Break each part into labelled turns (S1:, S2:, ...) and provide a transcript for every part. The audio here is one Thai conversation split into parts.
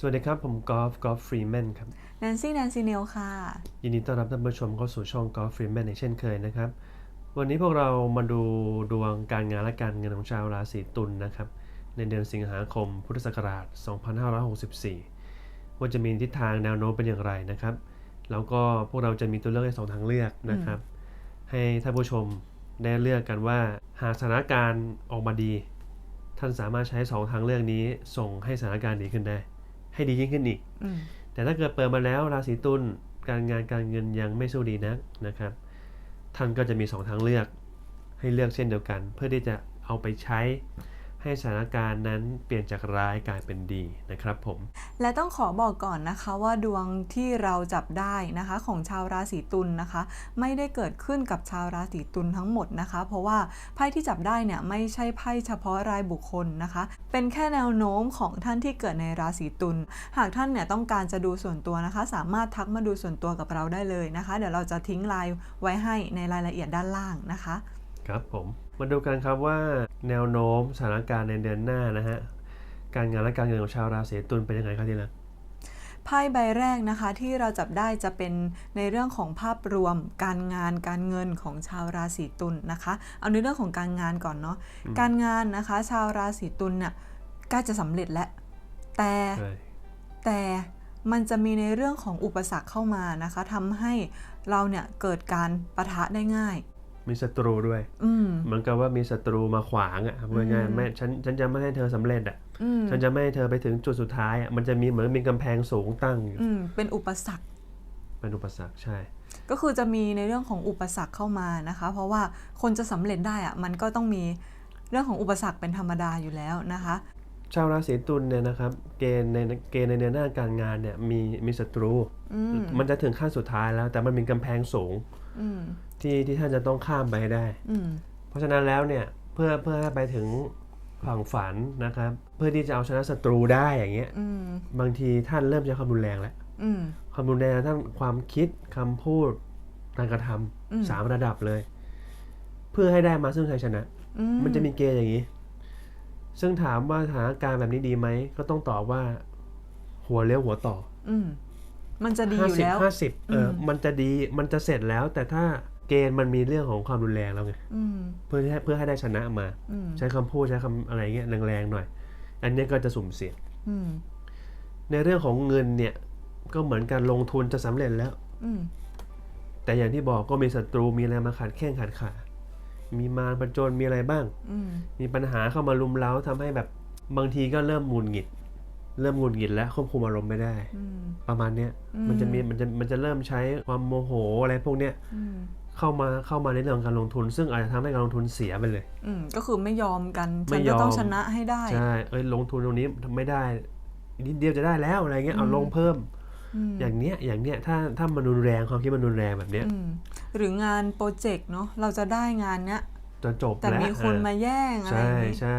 S1: สวัสดีครับ ผมกอล์ฟกอล์ฟฟรีแมนครับ
S2: แนนซี่แนนซีเนลค่ะ
S1: ยินดีต้อนรับท่านผู้ชมเข้าสู่ช่องกอล์ฟฟรีแมนอีกเช่นเคยนะครับ วันนี้พวกเรามาดูดวงการงานและการเงินของชาวราศีตุลนะครับ ในเดือนสิงหาคมพุทธศักราช 2564 ว่าจะมีทิศทางแนวโน้มเป็นอย่างไรนะครับ แล้วก็พวกเราจะมีตัวเลือกให้สองทางเลือกนะครับ ให้ท่านผู้ชมได้เลือกกันว่าหากสถานการณ์ออกมาดี ท่านสามารถใช้สองทางเลือกนี้ส่งให้สถานการณ์ดีขึ้นได้ ให้ดียิ่งขึ้นอีก
S2: อืม
S1: แต่ถ้าเกิดเปิดมาแล้วราศีตุลการงานการเงินยังไม่สู้ดีนักนะครับ ท่านก็จะมีสองทางเลือกให้เลือกเช่นเดียวกัน เพื่อที่จะเอาไปใช้ ให้สถานการณ์นั้นเปลี่ยนจากร้ายกลายเป็นดีนะครับผม
S2: และต้องขอบอกก่อนนะคะว่าดวงที่เราจับได้นะคะของชาวราศีตุลนะคะ ไม่ได้เกิดขึ้นกับชาวราศีตุลทั้งหมดนะคะ เพราะว่าไพ่ที่จับได้เนี่ยไม่ใช่ไพ่เฉพาะรายบุคคลนะคะ เป็นแค่แนวโน้มของท่านที่เกิดในราศีตุลหากท่านเนี่ยต้องการจะดูส่วนตัวนะคะ สามารถทักมาดูส่วนตัวกับเราได้เลยนะคะ เดี๋ยวเราจะทิ้งไลน์ไว้ให้ในรายละเอียดด้านล่างนะคะ
S1: ครับผม มาดูกันครับว่าแนวโน้มสถานการณ์ในเดือนหน้านะฮะ การงานและการเงินของชาวราศีตุลเป็นยังไงครับทีละ
S2: ไพ่ใบแรกนะคะที่เราจับได้จะเป็นในเรื่องของภาพรวมการงานการเงินของชาวราศีตุลนะคะ เอาในเรื่องของการงานก่อนเนาะการงานนะคะ ชาวราศีตุลเนี่ยใกล้จะสำเร็จแล้วแต่
S1: ใช่
S2: แต่มันจะมีในเรื่องของอุปสรรคเข้ามานะคะทำให้เราเนี่ยเกิดการประทะได้ง่าย
S1: มีศัตรูด้วย
S2: อืม
S1: เหมือนกับว่ามีศัตรูมาขวางอะพูดง่ายๆไม่ฉันฉันจะไม่ให้เธอสำเร็จอะ
S2: อืม
S1: ฉันจะไม่ให้เธอไปถึงจุดสุดท้ายอะมันจะมีเหมือนมีกำแพงสูงตั้งอยู่
S2: อืมเป็นอุปสรรค
S1: เป็นอุปสรรคใช่
S2: ก็คือจะมีในเรื่องของอุปสรรคเข้ามานะคะ เพราะว่าคนจะสำเร็จได้อะมันก็ต้องมีเรื่องของอุปสรรคเป็นธรรมดาอยู่แล้วนะคะ
S1: ชาวราศีตุลเนี่ยนะครับเกณฑ์ในเกณฑ์ในเดือนหน้าการงานเนี่ยมีมีศัตรู
S2: อืม
S1: มันจะถึงขั้นสุดท้ายแล้ว แต่มันมีกำแพงสูง
S2: อืม
S1: ที่ที่ท่านจะต้องข้ามไปให้ได้
S2: อืม
S1: เพราะฉะนั้นแล้วเนี่ยเพื่อเพื่อให้ไปถึงฝั่งฝันนะครับ เพื่อที่จะเอาชนะศัตรูได้อย่างเงี้ย
S2: อืม
S1: บางทีท่านเริ่มใช้ความรุนแรงแล้ว
S2: อืม
S1: ความรุนแรงทั้งความคิดคำพูดการกระท
S2: อืมำ
S1: สามระดับเลย เพื่อให้ได้มาซึ่งชัยชนะ
S2: อื
S1: มันจะมีเกณฑ์อย่างนี้ ซึ่งถามว่าสถานการณ์แบบนี้ดีไหม ก็ต้องตอบว่า หัวเลี้ยวหัวต่อ
S2: อื มมันจะดี
S1: ห้า
S2: อยู่
S1: สิบ
S2: แล้ว
S1: ห้าสิบเอออ
S2: ม
S1: มันจะดีมันจะเสร็จแล้ว แต่ถ้าเกณฑ์มันมีเรื่องของความรุนแรงแล้วไง
S2: อืม
S1: เพื่อให้เพื่อให้ได้ชนะมา
S2: อืม
S1: ใช้คำพูดใช้คำอะไรเงี้ยแรงๆหน่อย อันเนี้ยก็จะสุ่มเสี่ยง
S2: อืม
S1: ในเรื่องของเงินเนี่ย ก็เหมือนการลงทุนจะสำเร็จแล้ว
S2: อืม
S1: แต่อย่างที่บอกก็มีศัตรูมีอะไรมาขัดแข้งขัดขา มีมารประจนมีอะไรบ้าง
S2: อืม
S1: มีปัญหาเข้ามาลุมเล้าทำให้แบบบางทีก็เริ่มหงุดหงิด เริ่มหงุดหงิดแล้วควบคุมอารมณ์ไม่ได้
S2: อืม
S1: ประมาณเนี้ย
S2: อืม
S1: มันจะมีมันจะมันจะเริ่มใช้ความโมโหอะไรพวกเนี้ย
S2: อืม
S1: เข้ามาเข้ามาในเรื่องของการลงทุน ซึ่งอาจจะทำให้การลงทุนเสียไปเลย
S2: อืมก็คือไม่ยอมกัน
S1: ไม่
S2: ฉัน
S1: ย
S2: ก็
S1: อม
S2: ต้องชนะให้ได้
S1: ใช่เอ้ยลงทุนตรงนี้ทำไม่ได้นิดเดียวจะได้แล้วอะไรเงี้ยเอา
S2: อืม
S1: ลงเพิ่ม
S2: อืม
S1: อย่างเนี้ยอย่างเนี้ยถ้าถ้ามันรุนแรงความคิดมันรุนแรงแบบเนี้ย
S2: อืมหรืองานโปรเจกต์เนาะเราจะได้งานเนี้ย
S1: จะจบ
S2: แต่
S1: แล้ว
S2: มีคน
S1: อะ
S2: มาแย่งอะไรอ
S1: ใช่
S2: ย่างงี้
S1: ใช่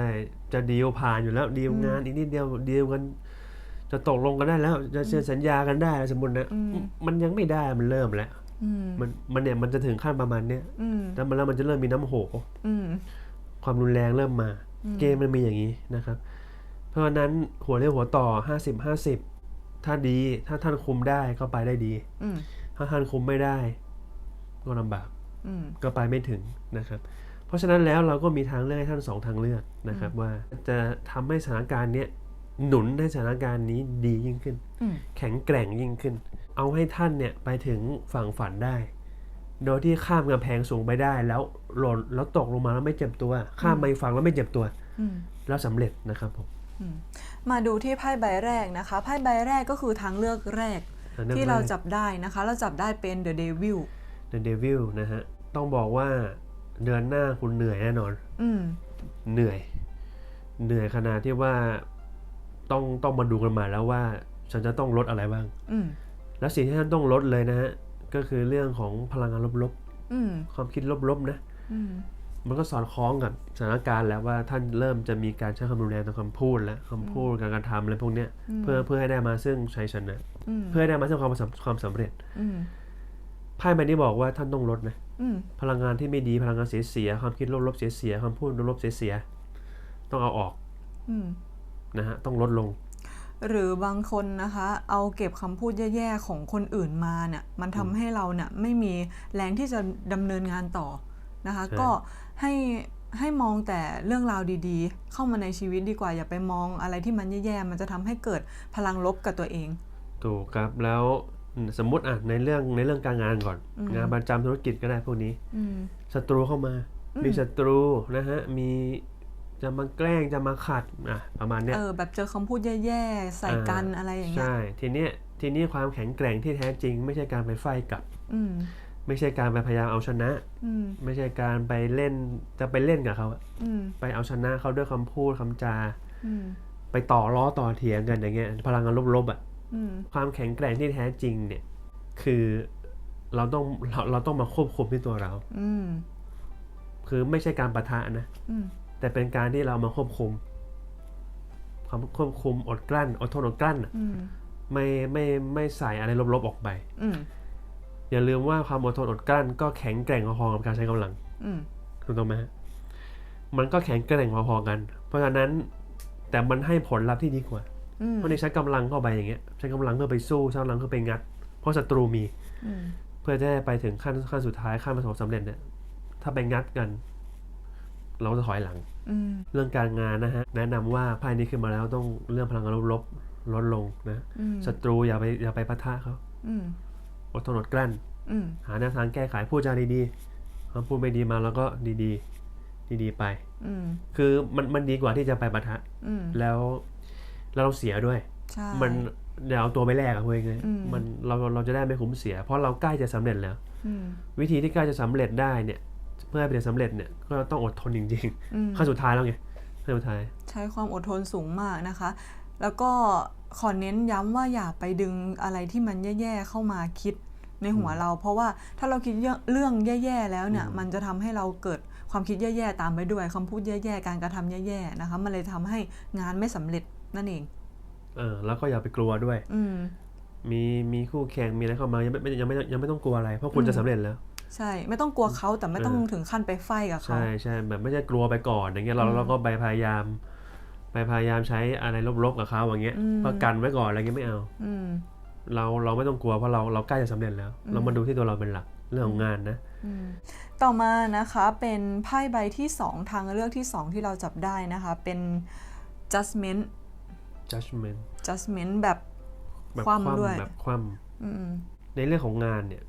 S1: จะดีลผ่านอยู่แล้วดีล
S2: อืม
S1: งานอีกนิดเดียวดีลกัน จะตกลงกันได้แล้ว จะเซ็นสัญญากันได้สมมตินะ
S2: อืม
S1: มันยังไม่ได้มันเริ่มแล้ว
S2: อืม
S1: มันมันเนี่ยมันจะถึงขั้นประมาณเนี้ย
S2: อืม
S1: แล้วมันแล้วมันจะเริ่มมีน้ำโห
S2: อืม
S1: ความรุนแรงเริ่มมา
S2: อืม
S1: เกมมันมีอย่างนี้นะครับ เพราะฉะนั้นหัวเรียวหัวต่อห้าสิบห้าสิบถ้าดี ถ้าท่านคุมได้ก็ไปได้ดี
S2: อืม
S1: ถ้าท่านคุมไม่ได้ ก็ลำบาก
S2: อืม
S1: ก็ไปไม่ถึงนะครับ เพราะฉะนั้นแล้วเราก็มีทางเลือกให้ท่านสองทางเลือกนะครับ ว่าจะทำให้สถานการณ์เนี้ย หนุนให้สถานการณ์นี้ดียิ่งขึ้น
S2: อืม
S1: แข็งแกร่งยิ่งขึ้น เอาให้ท่านเนี่ยไปถึงฝั่งฝันได้ โดยที่ข้ามกำแพงสูงไปได้แล้วหล่นแล้วตกลงมาแล้วไม่เจ็บตัว ข้ามไปอีกฝั่งแล้วไม่เจ็บตัว
S2: อืม
S1: แล้วสำเร็จนะครับผม
S2: อืมมาดูที่ไพ่ใบแรกนะคะไพ่ใบแรกก็คือทางเลือกแรก
S1: ทางเลือก
S2: ที่เรา
S1: แรก
S2: จับได้นะคะ เราจับได้เป็น The Devil
S1: The Devil นะฮะต้องบอกว่าเดือนหน้าคุณเหนื่อยแน่นอน
S2: อืม
S1: เหนื่อย เหนื่อยขนาดที่ว่า ต้องต้องมาดูกันมาแล้วว่า ฉันจะต้องลดอะไรบ้าง
S2: อืม
S1: แล้วสิ่งที่ท่านต้องลดเลยนะฮะก็คือเรื่องของพลังงานลบ
S2: อืม
S1: ๆความคิดลบๆนะ
S2: อืม
S1: มันก็สอดคล้องกับสถานการณ์แล้วว่าท่านเริ่มจะมีการใช้คำรุนแรงทางคำพูดแล้วคำพูดการกระทำอะไรพวกเนี้ย
S2: อืม
S1: เพื่อเพื่อให้ได้มาซึ่งชัยชนะ
S2: อืม
S1: เพื่อให้ได้มาซึ่งความสำความสำเร็จ
S2: อืม
S1: ไพ่ใบนี้บอกว่าท่านต้องลดนะ
S2: อืม
S1: พลังงานที่ไม่ดีพลังงานเสียเสียๆความคิดลบๆเสียเสียๆคำพูดลบๆเสียเสียๆต้องเอาออก
S2: อืม
S1: นะฮะต้องลดลง
S2: หรือบางคนนะคะ เอาเก็บคำพูดแย่ๆของคนอื่นมาเนี่ยมันทำให้เราเนี่ยไม่มีแรงที่จะดำเนินงานต่อนะคะ
S1: ใช่
S2: ก็ให้ให้มองแต่เรื่องราวดีๆ เข้ามาในชีวิตดีกว่าอย่าไปมองอะไรที่มันแย่ๆ มันจะทำให้เกิดพลังลบกับตัวเอง
S1: ถูกครับแล้วอืมสมมติอะในเรื่องในเรื่องการงานก่อน
S2: อืม
S1: งานประจำธุรกิจก็ได้พวกนี้
S2: อืม
S1: ศัตรูเข้ามา
S2: อืม
S1: มีศัตรูนะฮะมี จะมาแกล้งจะมาขัดอะประมาณเนี้ย
S2: เออแบบเจอคำพูดแย่ๆ ใส่กันอะไรอย่างเงี้ย
S1: ใช่ทีเนี้ยทีนี้ความแข็งแกร่งที่แท้จริง ไม่ใช่การไปไฟกลับ
S2: อืม
S1: ไม่ใช่การไปพยายามเอาชนะ
S2: อืม
S1: ไม่ใช่การไปเล่นจะไปเล่นกับเขาอะ
S2: อืม
S1: ไปเอาชนะเขาด้วยคำพูดคำจา
S2: อืม
S1: ไปต่อล้อต่อเถียงกันอย่างเงี้ยพลังงานลบๆอะ
S2: อืม
S1: ความแข็งแกร่งที่แท้จริงเนี่ย คือเราต้องเราเราต้องมาควบคุมที่ตัวเรา
S2: อืม
S1: คือไม่ใช่การประทะนะ
S2: อืม
S1: แต่เป็นการที่เรามาควบคุมความควบคุมอดกลั้นอดทนอดกลั้นอะ
S2: อืม
S1: ไม่ไม่ไม่ใส่อะไรลบๆออกไป
S2: อืม
S1: อย่าลืมว่าความอดทนอดกลั้น ก็แข็งแกร่งพอๆกับการใช้กำลัง
S2: อืม
S1: ถูกต้องไหมฮะมันก็แข็งแกร่งพอๆกัน เพราะฉะนั้นแต่มันให้ผลลัพธ์ที่ดีกว่า
S2: อืม
S1: เพราะนี่ใช้กำลังเข้าไปอย่างเงี้ย ใช้กำลังเพื่อไปสู้ใช้กำลังเพื่อไปงัด เพราะศัตรูมี
S2: อืม
S1: เพื่อจะได้ไปถึงขั้นขั้นสุดท้ายขั้นประสบความสำเร็จเนี่ยถ้าไปงัดกัน เราจะถอยหลัง
S2: อืม
S1: เรื่องการงานนะฮะ แนะนำว่าไพ่นี้ขึ้นมาแล้วต้องเรื่องพลังงานลบๆลดลงนะ
S2: อืม
S1: ศัตรูอย่าไปอย่าไปปะทะเขา
S2: อืม
S1: อดทนอดกลั้น
S2: อืม
S1: หาแนวทางแก้ไขพูดจาดีๆคำพูดไม่ดีมาแล้วก็ดีๆ ดีๆไป
S2: อืม
S1: คือมันมันดีกว่าที่จะไปปะทะ
S2: อืม
S1: แล้วแล้วเราเสียด้วย
S2: ใช่
S1: มันเดี๋ยวเอาตัวไปแลกอะเพื่อนไง
S2: อืม
S1: มันเราเราจะได้ไม่คุ้มเสีย เพราะเราใกล้จะสำเร็จแล้ว
S2: อืม
S1: วิธีที่ใกล้จะสำเร็จได้เนี่ย เพื่อให้เป็นสำเร็จเนี่ยก็ต้องอดทนจริง
S2: อืม
S1: ๆขั้นสุดท้ายแล้วไงขั้นสุดท้าย
S2: ใช้ความอดทนสูงมากนะคะ แล้วก็ขอเน้นย้ำว่าอย่าไปดึงอะไรที่มันแย่ๆเข้ามาคิดในหัวเรา เพราะว่าถ้าเราคิดเรื่องแย่ๆแล้วเนี่ย มันจะทำให้เราเกิดความคิดแย่ๆตามไปด้วยคำพูดแย่ๆการกระทำแย่ๆนะคะมันเลยทำให้งานไม่สำเร็จนั่นเอง
S1: เออ แล้วก็อย่าไปกลัวด้วย
S2: อืม
S1: มีมีคู่แข่งมีอะไรเข้ามายังไม่ไม่ยังไม่ยังไม่ต้องกลัวอะไร เพราะคุณ
S2: อืม
S1: จะสำเร็จแล้ว
S2: ใช่ไม่ต้องกลัวเขาแต่ไม่ต้อง
S1: เออ
S2: ถึงขั้นไปไฟกับเขา
S1: ใช่ใช่แบบไม่ใช่กลัวไปก่อนอย่างเงี้ยเรา
S2: อืม
S1: เราก็ไปพยายาม ไปพยายามใช้อะไรลบๆกับเขาอย่างเงี้ย
S2: อืม
S1: ประกันไว้ก่อนอะไรเงี้ยไม่เอา
S2: อืม
S1: เราเราไม่ต้องกลัวเพราะเราเราใกล้จะสำเร็จแล้ว
S2: อืม
S1: เรามาดูที่ตัวเราเป็นหลักเรื่องของงานนะ
S2: อืมต่อมานะคะเป็นไพ่ใบที่2ทางเลือกที่2ที่เราจับได้นะคะ เป็น judgment
S1: judgment
S2: judgment แบบ
S1: แบบ
S2: คว่ำด้วย
S1: แบบคว่
S2: อืมำ
S1: ในเรื่องของงานเนี่ยการ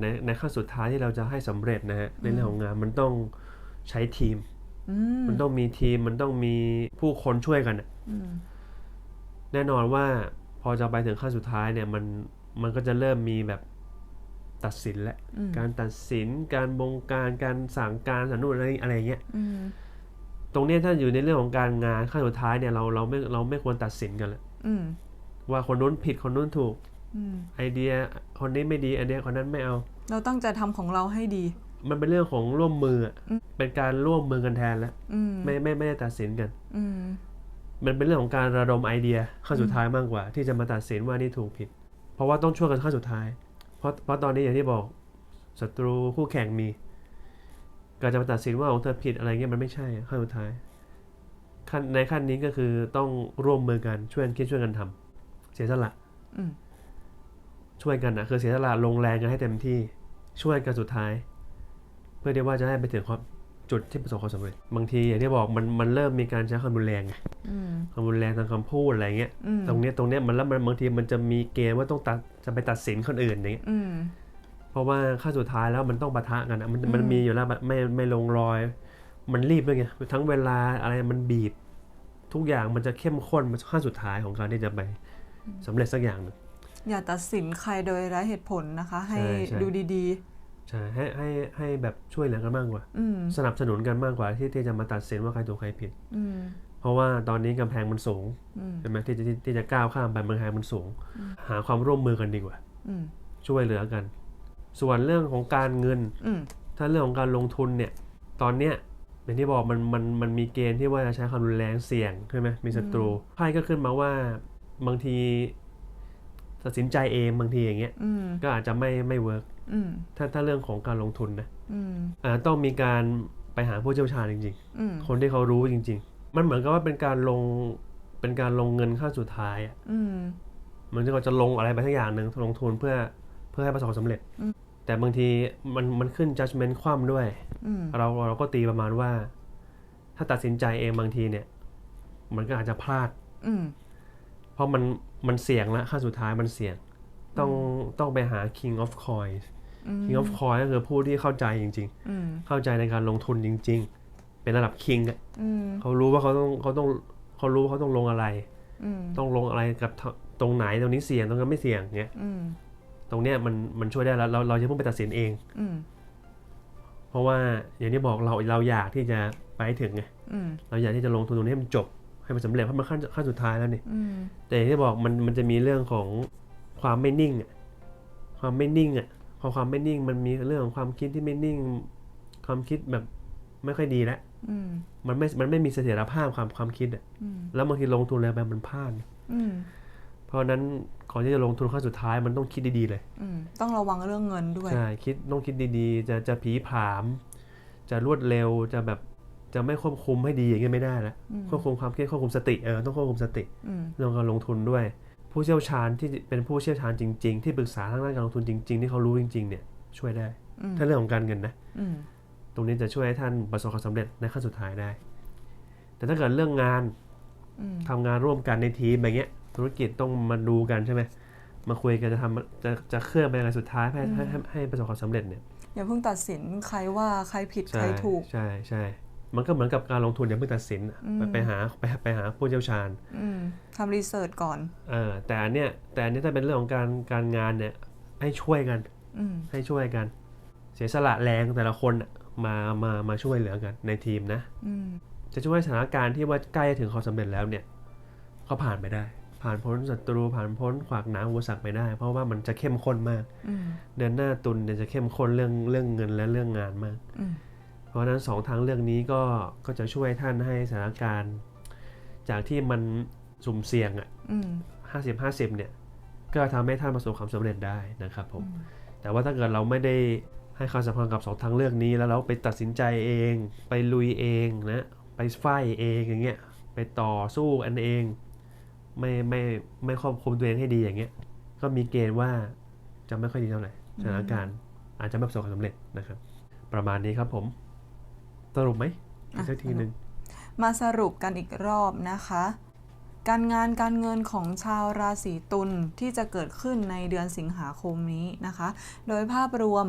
S1: ในในขั้นสุดท้ายที่เราจะให้สำเร็จนะฮะในเรื่องของงานมันต้องใช้ทีม
S2: อืม
S1: มันต้องมีทีมมันต้องมีผู้คนช่วยกันอะ
S2: อืม
S1: แน่นอนว่าพอจะไปถึงขั้นสุดท้ายเนี่ยมันมันก็จะเริ่มมีแบบตัดสินและ
S2: อืม
S1: การตัดสินการบงการการสั่งการสนุนอะไรอะไรอย่างเงี้ย
S2: อืม
S1: ตรงเนี้ยถ้าอยู่ในเรื่องของการงานขั้นสุดท้ายเนี่ยเราเราไม่เราไม่ควรตัดสินกันละ
S2: อืม
S1: ว่าคนนู้นผิดคนนู้นถูก
S2: อืม
S1: ไอเดียคนนี้ไม่ดีไอเดียคนนั้นไม่เอา
S2: เราตั้งใจทำของเราให้ดี
S1: มันเป็นเรื่องของร่วมมืออะ
S2: อืม
S1: เป็นการร่วมมือกันแทนแล้ว
S2: อืม
S1: ไม่ไม่ไม่ได้ตัดสินกัน
S2: อืม
S1: มันเป็นเรื่องของการระดมไอเดียขั้นสุดท้ายมากกว่า ที่จะมาตัดสินว่านี่ถูกผิด เพราะว่าต้องช่วยกันขั้นสุดท้าย เพราะเพราะตอนนี้อย่างที่บอกศัตรูคู่แข่งมีการจะมาตัดสินว่าของเธอผิดอะไรเงี้ยมันไม่ใช่อะขั้นสุดท้ายขั้นในขั้นนี้ก็คือต้องร่วมมือกันช่วยกันคิดช่วยกันทำเสียสละ
S2: อืม
S1: ช่วยกันนะคือเสียสละลงแรงกันให้เต็มที่ช่วยกันสุดท้าย เพื่อที่ว่าจะให้ไปถึงความจุดที่ประสบความสำเร็จบางทีอย่างที่บอกมันมันเริ่มมีการใช้ความรุนแรงไง
S2: อืม
S1: ความรุนแรงทางคำพูดอะไรเงี้ย
S2: อืม
S1: ตรงเนี้ยตรงเนี้ยมันแล้วมันบางทีมันจะมีเกณฑ์ว่าต้องตัดจะไปตัดสินคนอื่นอย่างเงี้ย
S2: อืม
S1: เพราะว่าขั้นสุดท้ายแล้วมันต้องปะทะกันอะมัน
S2: อืม
S1: มันมีอยู่แล้วแบบไม่ไม่ลงรอย มันรีบด้วยไงทั้งเวลาอะไรมันบีบ ทุกอย่างมันจะเข้มข้นมันขั้นสุดท้ายของการที่จะไปสำเร็จสักอย่างหนึ่ง
S2: อย่าตัดสินใครโดยไร้เหตุผลนะคะ ให้
S1: ใช่ใช่
S2: ดูดี
S1: ใช่ให้ให้ให้แบบช่วยเหลือกันมากกว่า
S2: ๆ อืม
S1: สนับสนุนกันมากกว่าที่ที่จะมาตัดสินว่าใครถูกใครผิด
S2: อืม
S1: เพราะว่าตอนนี้กำแพงมันสูง
S2: อืม
S1: ใช่ไหมที่จะที่ที่จะก้าวข้ามไปกำแพงมันสูง หาความร่วมมือกันดีกว่า
S2: อืม
S1: ช่วยเหลือกัน ส่วนเรื่องของการเงิน
S2: อืม
S1: ถ้าเรื่องของการลงทุนเนี่ย ตอนเนี้ยอย่างที่บอกมันมันมันมีเกณฑ์ที่ว่าจะใช้ความรุนแรงเสี่ยงใช่ไหมมีศัตรูไพ่ก็ขึ้นมาว่าบางที ตัดสินใจเองบางทีอย่างเงี้ย
S2: อืม
S1: ก็อาจจะไม่ไม่เวิร์ก
S2: อืม
S1: ถ้าถ้าเรื่องของการลงทุนนะ
S2: อืม
S1: อ่าต้องมีการไปหาผู้เชี่ยวชาญจริง
S2: อืม
S1: ๆคนที่เขารู้จริง ๆ มันเหมือนกับว่าเป็นการลงเป็นการลงเงินขั้นสุดท้ายอะ
S2: อืม
S1: เหมือนที่เราจะลงอะไรไปสักอย่างหนึ่งลงทุนเพื่อเพื่อให้ประสบความสำเร็จ
S2: อืม
S1: แต่บางทีมันมันขึ้น judgment คว่ำด้วย
S2: อืม
S1: เราเราก็ตีประมาณว่า ถ้าตัดสินใจเองบางทีเนี่ย มันก็อาจจะพลาด
S2: อืม
S1: เพราะมันมันเสี่ยงละขั้นสุดท้ายมันเสี่ยง ต้องต้องไปหา king of coins
S2: อืม
S1: king of coins ก็คือผู้ที่เข้าใจจริง
S2: อืม
S1: ๆเข้าใจในการลงทุนจริง ๆ เป็นระดับ king อะ
S2: อืม
S1: เขารู้ว่าเขาต้องเขาต้องเขารู้ว่าเขาต้องลงอะไร
S2: อืม
S1: ต้องลงอะไรกับตรงไหนตรงนี้เสี่ยงตรงนั้นไม่เสี่ยงเงี้ย
S2: อืม
S1: ตรงเนี้ยมันมันช่วยได้แล้วเราเราจะเพิ่งไปตัดสินเอง
S2: อืม
S1: เพราะว่าอย่างที่บอกเราเราอยากที่จะไปให้ถึงไง
S2: อืม
S1: เราอยากที่จะลงทุนตรงนี้ให้มันจบ ให้มันสำเร็จเพราะมันขั้นขั้นสุดท้ายแล้วนี่
S2: อืม
S1: แต่อย่างที่บอกมันมันจะมีเรื่องของความไม่นิ่งอะความไม่นิ่งอะพอความไม่นิ่งมันมีเรื่องของความคิดที่ไม่นิ่ง ความคิดแบบไม่ค่อยดีแล้ว
S2: อืม
S1: มันไม่มันไม่มีเสถียรภาพความความคิดอะ
S2: อืม
S1: แล้วบางทีลงทุนอะไรไปมันพลาด
S2: อืม
S1: เพราะฉะนั้นก่อนที่จะลงทุนขั้นสุดท้ายมันต้องคิดดีๆเลย
S2: อืมต้องระวังเรื่องเงินด้วย
S1: ใช่คิดต้องคิดดีๆ จะจะผีผาม จะรวดเร็วจะแบบ จะไม่ควบคุมให้ดีอย่างเงี้ยไม่ได้แล้ว
S2: อืม
S1: ควบคุมความคิดควบคุมสติเออต้องควบคุมสติ
S2: อืม
S1: เรื่องการลงทุนด้วย ผู้เชี่ยวชาญที่เป็นผู้เชี่ยวชาญจริง ๆ ที่ปรึกษาทางด้านการลงทุนจริง ๆ ที่เขารู้จริง ๆ เนี่ยช่วยได้
S2: อืม
S1: ถ้าเรื่องของการเงินนะ
S2: อืม
S1: ตรงนี้จะช่วยให้ท่านประสบความสำเร็จในขั้นสุดท้ายได้ แต่ถ้าเกิดเรื่องงาน
S2: อืม
S1: ทำงานร่วมกันในทีมอย่างเงี้ย ธุรกิจต้องมาดูกันใช่ไหมมาคุยกันจะทำจะจะเคลื่อนไปยังไงสุดท้ายให้ให้ให้ให้ประสบความสำเร็จเนี่ย
S2: อย่าเพิ่งตัดสินใครว่าใครผิดใคร
S1: ใช่
S2: ถูก
S1: ใช่ใช่ มันก็เหมือนกับการลงทุนอย่าเพิ่งตัดสินอะ
S2: อืม
S1: ไปไปหาไปไปหาผู้เชี่ยวชาญ
S2: อืมทำรีเสิร์ชก่อน
S1: เออแต่อันเนี้ยแต่อันเนี้ยถ้าเป็นเรื่องของการการงานเนี่ยให้ช่วยกัน
S2: อืม
S1: ให้ช่วยกัน เสียสละแรงแต่ละคนอะมามามาช่วยเหลือกันในทีมนะ
S2: อืม
S1: จะช่วยให้สถานการณ์ที่ว่าใกล้จะถึงความสำเร็จแล้วเนี่ยเขาผ่านไปได้ ผ่านพ้นศัตรูผ่านพ้นขวากหนามอุปสรรคไปได้ เพราะว่ามันจะเข้มข้นมาก
S2: อืม
S1: เดือนหน้าตุนเนี่ยจะเข้มข้นเรื่องเรื่องเงินและเรื่องงานมาก
S2: อืม
S1: เพ ราะฉะนั้นสองทางเรื่องนี้ก็ก็จะช่วยท่านให้สถานการณ์ จากที่มันสุ่มเสี่ยงอะ
S2: อืม
S1: ห้าสิบห้าสิบเนี่ย ก็ทำให้ท่านประสบความสำเร็จได้นะครับผม
S2: อืม
S1: แต่ว่าถ้าเกิดเราไม่ได้ให้ความสำคัญกับสองทางเลือกนี้แล้วเราไปตัดสินใจเอง ไปลุยเองนะไปไฟเองอย่างเงี้ยไปต่อสู้อันเอง ไม่ไม่ไม่ควบคุมตัวเองให้ดีอย่างเงี้ย ก็มีเกณฑ์ว่าจะไม่ค่อยดีเท่าไหร่สถานการณ์อาจจะไม่ประสบความสำเร็จนะครับ ประมาณนี้ครับผม สรุปไหมอีกสักทีหนึ่ง
S2: มาสรุปกันอีกรอบนะคะ การงานการเงินของชาวราศีตุลที่จะเกิดขึ้นในเดือนสิงหาคมนี้นะคะ โดยภาพรวม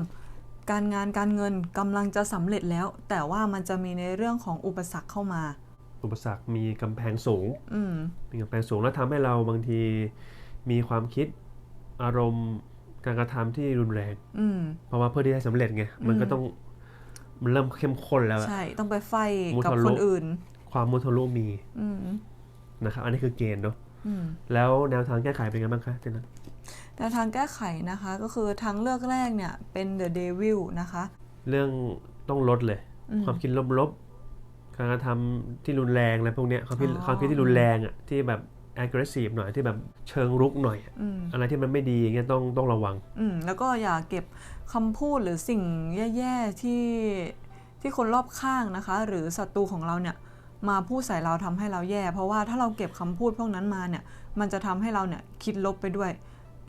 S2: การงานการเงินกำลังจะสำเร็จแล้ว แต่ว่ามันจะมีในเรื่องของอุปสรรคเข้ามา
S1: อุปสรรคมีกำแพงสูง
S2: อืม
S1: มีกำแพงสูงแล้วทำให้เราบางทีมีความคิดอารมณ์การกระทำที่รุนแรง
S2: อืม
S1: เพราะว่าเพื่อที่จะสำเร็จไงมันก็ต้องมัน เริ่มเข้มข้นแล้วอะ
S2: ใช่ ต้องไปไฟ
S1: มุ
S2: กับ
S1: ทะ
S2: ค
S1: ลุ
S2: นอื่น
S1: ความมุทะลุมี
S2: อืม
S1: นะครับอันนี้คือเกณฑ์เนาะ
S2: อืม
S1: แล้วแนวทางแก้ไขเป็นไงบ้างคะเจนนะ
S2: แต่ทางแก้ไขนะคะก็คือทางเลือกแรกเนี่ย เป็น The Devil นะคะ
S1: เรื่องต้องลดเลย
S2: อืม
S1: ความคิดลบๆการกระทำที่รุนแรงอะไรพวกเนี้ยความคิด
S2: อ๋อ
S1: ความคิดที่รุนแรงอะที่แบบ aggressive หน่อยที่แบบเชิงรุกหน่อยอะ
S2: อืม
S1: อะไรที่มันไม่ดีอย่างเงี้ยต้องต้องระวัง
S2: อืมแล้วก็อย่าเก็บคำพูดหรือสิ่งแย่ๆที่ที่คนรอบข้างนะคะ หรือศัตรูของเราเนี่ยมาพูดใส่เราทำให้เราแย่ เพราะว่าถ้าเราเก็บคำพูดพวกนั้นมาเนี่ยมันจะทำให้เราเนี่ยคิดลบไปด้วย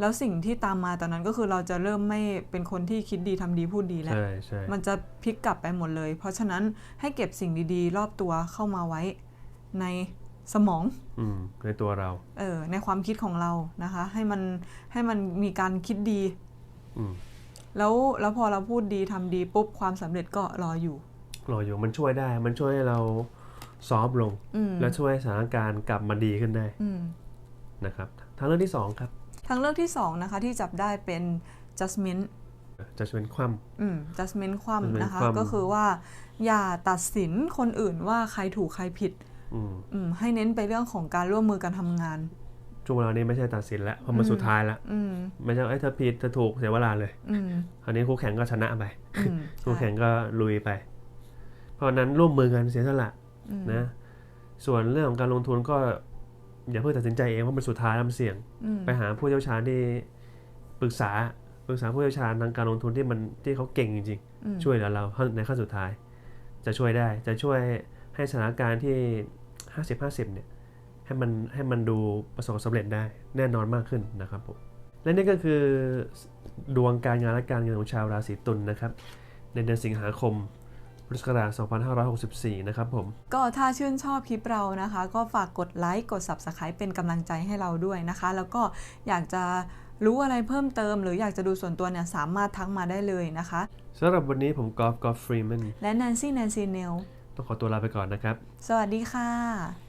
S2: แล้วสิ่งที่ตามมาตอนนั้นก็คือเราจะเริ่มไม่เป็นคนที่คิดดีทำดีพูดดีแล้ว
S1: ใช่ใช่
S2: มันจะพลิกกลับไปหมดเลย เพราะฉะนั้นให้เก็บสิ่งดีๆ รอบตัวเข้ามาไว้ใน สมอง
S1: อืมในตัวเรา
S2: เออในความคิดของเรานะคะ ให้มันให้มันมีการคิดดี
S1: อืม
S2: แล้วแล้วพอเราพูดดีทำดีปุ๊บความสำเร็จก็รออยู่
S1: รออยู่มันช่วยได้ มันช่วยให้เราซอฟต์ลง
S2: อืม
S1: และช่วยให้สถานการณ์กลับมาดีขึ้นได้
S2: อืม
S1: นะครับทางเรื่องที่สองครับ
S2: ทางเลือกที่สองนะคะที่จับได้เป็น judgment
S1: จะเป็นความ
S2: อืม judgment คว่ำนะคะ
S1: judgment คว่ำ
S2: ก็คือว่า อย่าตัดสินคนอื่นว่าใครถูกใครผิด
S1: อืม
S2: อืมให้เน้นไปเรื่องของการร่วมมือกันทำงาน
S1: ช่วงเวลานี้ไม่ใช่ตัดสินแล้วเพราะมัน
S2: อืม
S1: สุดท้ายแล้ว
S2: อืม
S1: ไม่ใช่ไอ้ยเธอผิดเธอถูกเสียเวลาเลย
S2: อืม
S1: คราวนี้คู่แข่งก็ชนะไป
S2: อืม
S1: คู่
S2: ใช่
S1: แข่งก็ลุยไป เพราะฉะนั้นร่วมมือกันเสียสละ
S2: อืม
S1: นะ ส่วนเรื่องของการลงทุนก็อย่าเพิ่งตัดสินใจเองเพราะมันสุดท้ายแล้วมันเสี่ยง
S2: อืม
S1: ไปหาผู้เชี่ยวชาญที่ปรึกษาปรึกษาผู้เชี่ยวชาญทางการลงทุนที่มันที่เขาเก่งจริง
S2: อืม
S1: ๆช่วยเหลือเราในขั้นสุดท้าย จะช่วยได้จะช่วย ให้สถานการณ์ที่ 50 50 เนี่ยให้มันให้มันดูประสบความสำเร็จได้แน่นอนมากขึ้นนะครับผมและนี่ก็คือดวงการงานและการเงินของชาวราศีตุลนะครับ ในเดือนสิงหาคมพุทธศักราช2564 นะครับผม
S2: ก็ถ้าชื่นชอบคลิปเรานะคะ ก็ฝากกดไลค์ กด Subscribe เป็นกำลังใจให้เราด้วยนะคะ แล้วก็อยากจะรู้อะไรเพิ่มเติม หรืออยากจะดูส่วนตัวเนี่ยสามารถทักมาได้เลยนะคะ
S1: สำหรับวันนี้ผมกอล์ฟกอล์ฟฟรีแมน
S2: และแนนซี่แนนซีเนล
S1: ต้องขอตัวลาไปก่อนนะครับ
S2: สวัสดีค่ะ